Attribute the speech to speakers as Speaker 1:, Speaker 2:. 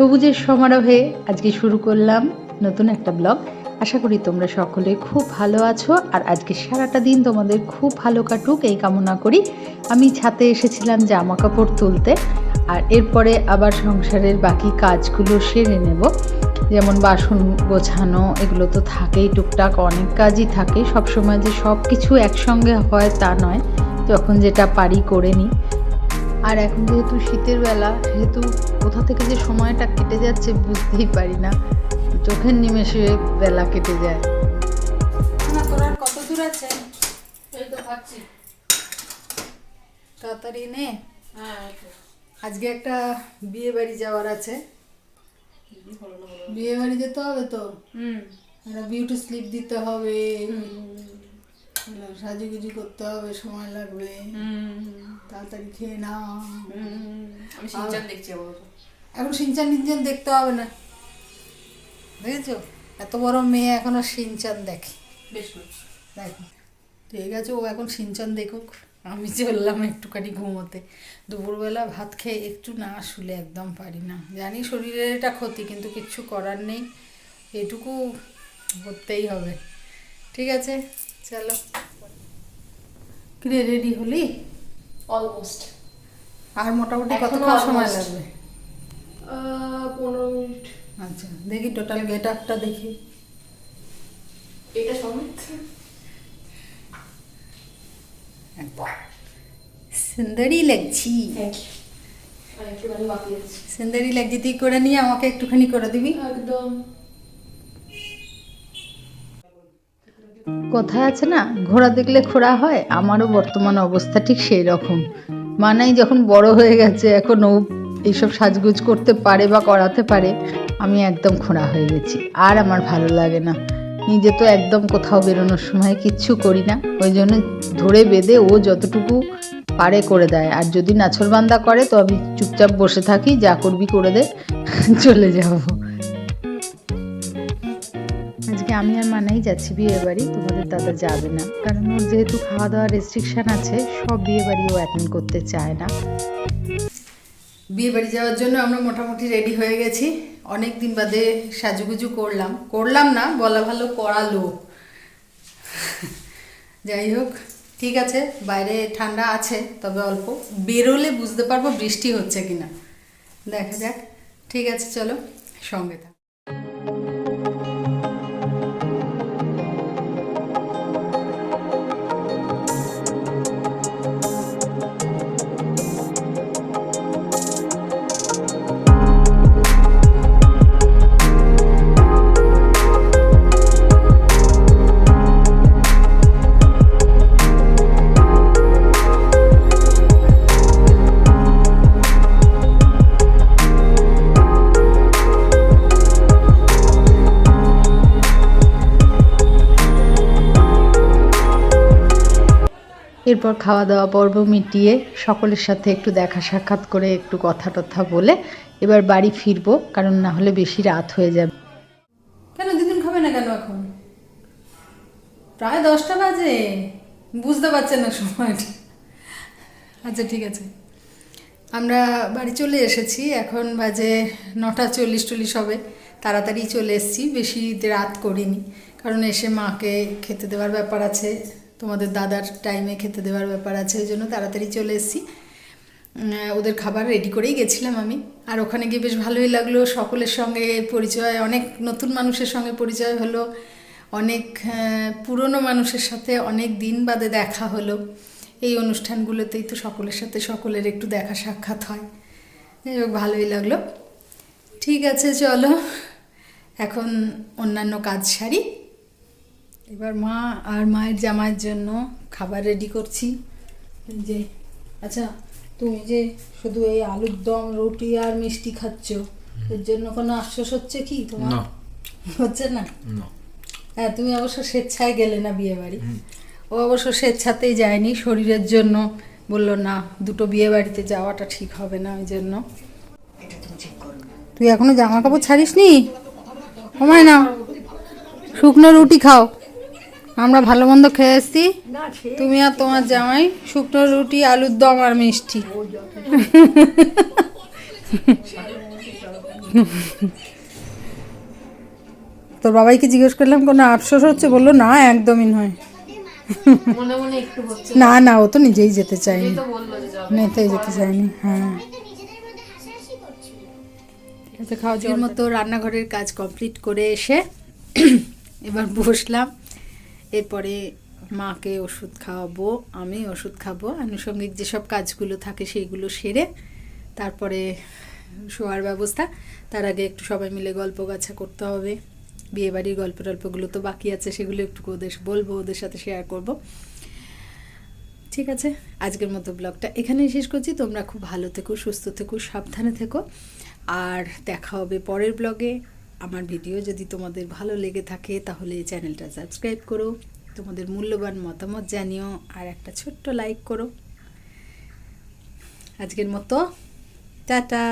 Speaker 1: সবুজের সমারোহে আজকে শুরু করলাম নতুন একটা ব্লগ। আশা করি তোমরা সকলে খুব ভালো আছো, আর আজকে সারাটা দিন তোমাদের খুব ভালো কাটুক, এই কামনা করি। আমি ছাতে এসেছিলাম জামা কাপড় তুলতে, আর এরপরে আবার সংসারের বাকি কাজগুলো সেরে নেব। যেমন বাসন গোছানো, এগুলো তো থাকেই, টুকটাক অনেক কাজই থাকে। সবসময় যে সব কিছু একসঙ্গে হয় তা নয়, যখন যেটা পারি করে নিই। আর এখন যেহেতু শীতের বেলা সেহেতু কোথা থেকে যে সময়টা কেটে যাচ্ছে বুঝতেই পারি না। চোখের নিমেষে বেলা কেটে যায়। তোর কত দূর আছে?
Speaker 2: এই তো খাচ্ছি
Speaker 1: তাড়াতাড়ি নে।
Speaker 2: হ্যাঁ
Speaker 1: আজকে একটা বিয়ে বাড়ি যাওয়ার আছে? বিয়ে বাড়ি যেতে হবে তো?
Speaker 2: হুম।
Speaker 1: একটা বিউটি স্লিপ দিতে হবে। সাজুগুজু করতে হবে সময় লাগবে। তাড়াতাড়ি খেয়ে নাও
Speaker 2: আমি সিনচান দেখছি
Speaker 1: এখন সিনচান টিনচান দেখতে হবে না। দেখেছ? এত বড় মেয়ে এখনও সিনচান দেখে।
Speaker 2: বেশ
Speaker 1: দেখো ঠিক আছে ও এখন সিনচান দেখুক। আমি চললাম একটুখানি ঘুমোতে। দুপুরবেলা ভাত খেয়ে একটু না শুলে একদম পারি না। জানি শরীরের এটা ক্ষতি কিন্তু কিচ্ছু করার নেই। এটুকু করতেই হবে। ঠিক আছে চলো। কিরে রেডি হলি?
Speaker 2: অলমোস্ট
Speaker 1: আর মোটামুটি কতক্ষণ সময়। লাগবে?
Speaker 2: পনেরো মিনিট।
Speaker 1: আচ্ছা দেখি টোটাল গেট আপটা দেখি।
Speaker 2: এটা সমেত
Speaker 1: সুন্দরই লাগছি। সুন্দরই লাগছি তুই করে নিয়ে আমাকে একটুখানি করে দিবি?
Speaker 2: একদম।
Speaker 1: কথায় আছে না, ঘোড়া দেখলে খোড়া হয়, আমারও বর্তমান অবস্থা ঠিক সেই রকম। মানাই যখন বড় হয়ে গেছে এখন ও এইসব সাজগুজ করতে পারে বা করাতে পারে, আমি একদম খোঁড়া হয়ে গেছি, আর আমার ভালো লাগে না। নিজে তো একদম কোথাও বেরোনোর সময় কিচ্ছু করি না, ওই জন্য ধরে বেঁধে ও যতটুকু পারে করে দেয়, আর যদি নাছরবান্দা করে, তো আমি চুপচাপ বসে থাকি, যা করবি করে দে, চলে যাব। আজকে আমি আর মানাই যাচ্ছি বিয়ে বাড়ি, তোমাদের দাদা যাবে না। কারণ ওর যেহেতু খাওয়া দাওয়ার রেস্ট্রিকশন আছে, সব বিয়ে বাড়িও অ্যাটেন্ড করতে চায় না। বিয়ে বাড়ি যাওয়ার জন্য আমরা মোটামুটি রেডি হয়ে গেছি। অনেক দিন বাদে সাজুগুজু করলাম। করলাম না, বলা ভালো করালো। যাই হোক, ঠিক আছে, বাইরে ঠান্ডা আছে, তবে অল্প। বেরোলে বুঝতে পারব বৃষ্টি হচ্ছে কিনা। দেখা যাক। ঠিক আছে, চলো, সঙ্গে এরপর খাওয়া দাওয়া পর্ব মিটিয়ে সকলের সাথে একটু দেখা সাক্ষাৎ করে একটু কথা টথা বলে এবার বাড়ি ফিরবো, কারণ না হলে বেশি রাত হয়ে যাবে। কেন? দিদিন খাবে না কেন এখন? প্রায় দশটা বাজে। বুঝতে পারছেন না সময়টা। আচ্ছা ঠিক আছে। আমরা বাড়ি চলে এসেছি। এখন বাজে নটা চল্লিশ টল্লিশ হবে। তাড়াতাড়ি চলে এসেছি। বেশি রাত করিনি। কারণ এসে মাকে খেতে দেওয়ার ব্যাপার আছে। তোমাদের দাদার টাইমে খেতে দেওয়ার ব্যাপার আছে, ওই জন্য তাড়াতাড়ি চলে এসেছি। ওদের খাবার রেডি করেই গেছিলাম আমি। আর ওখানে গিয়ে বেশ ভালোই লাগল, সকলের সঙ্গে পরিচয়, অনেক নতুন মানুষের সঙ্গে পরিচয় হলো, অনেক পুরনো মানুষের সাথে অনেক দিন বাদে দেখা হলো। এই অনুষ্ঠানগুলোতেই তো সকলের সাথে সকলের একটু দেখা সাক্ষাৎ হয়। ভালোই লাগল। ঠিক আছে, চলো। এখন অন্যান্য কাজ সারি। এবার মা আর মায়ের জামাইয়ের জন্য খাবার রেডি করছি। যে আচ্ছা তুমি যে শুধু এই আলুর দম রুটি আর মিষ্টি খাচ্ছ এর জন্য কোনো আশ্বাস হচ্ছে কি তোমার? হচ্ছে না?
Speaker 3: না।
Speaker 1: হ্যাঁ তুমি অবশ্য স্বেচ্ছায় গেলে না বিয়ে বাড়ি ও অবশ্য স্বেচ্ছাতেই যায়নি শরীরের জন্য বলল না দুটো বিয়ে বাড়িতে যাওয়াটা ঠিক হবে না ওই জন্য। তুই এখনও জামা কাপড় ছাড়িস নি কমায় না। শুকনো রুটি খাও। আমরা ভালো মন্দ খেয়ে এসছি। তুমি আর তোমার জামাই শুকনো রুটি আলুর দম আর মিষ্টি।
Speaker 3: তোর বাবাইকে জিজ্ঞেস করলাম কোনো আফসোস হচ্ছে? বলল না একদমই নয়। না না ও তো নিজেই যেতে চায়নি। নেতেই যেতে চায়নি হ্যাঁ। খাওয়া
Speaker 1: মতো রান্নাঘরের কাজ কমপ্লিট করে এসে এবার বসলাম। এরপরে মাকে ওষুধ খাওয়াবো, আমি ওষুধ খাব, আনুষঙ্গিক যেসব কাজগুলো থাকে সেইগুলো সেরে তারপরে শোয়ার ব্যবস্থা। তার আগে একটু সবাই মিলে গল্প গাছা করতে হবে। বিয়েবাড়ির গল্প টল্পগুলো তো বাকি আছে, সেগুলো একটু ওদের বলব, ওদের সাথে শেয়ার করব। ঠিক আছে, আজকের মতো ব্লগটা এখানেই শেষ করছি। তোমরা খুব ভালো থেকো, সুস্থ থেকো, সাবধানে থেকো। আর দেখা হবে পরের ব্লগে আমার ভিডিও যদি তোমাদের ভালো লেগে থাকে, তাহলে চ্যানেলটা সাবস্ক্রাইব করো, তোমাদের মূল্যবান মতামত জানিও, আর একটা ছোট্ট লাইক করো। আজকের মতো, টাটা!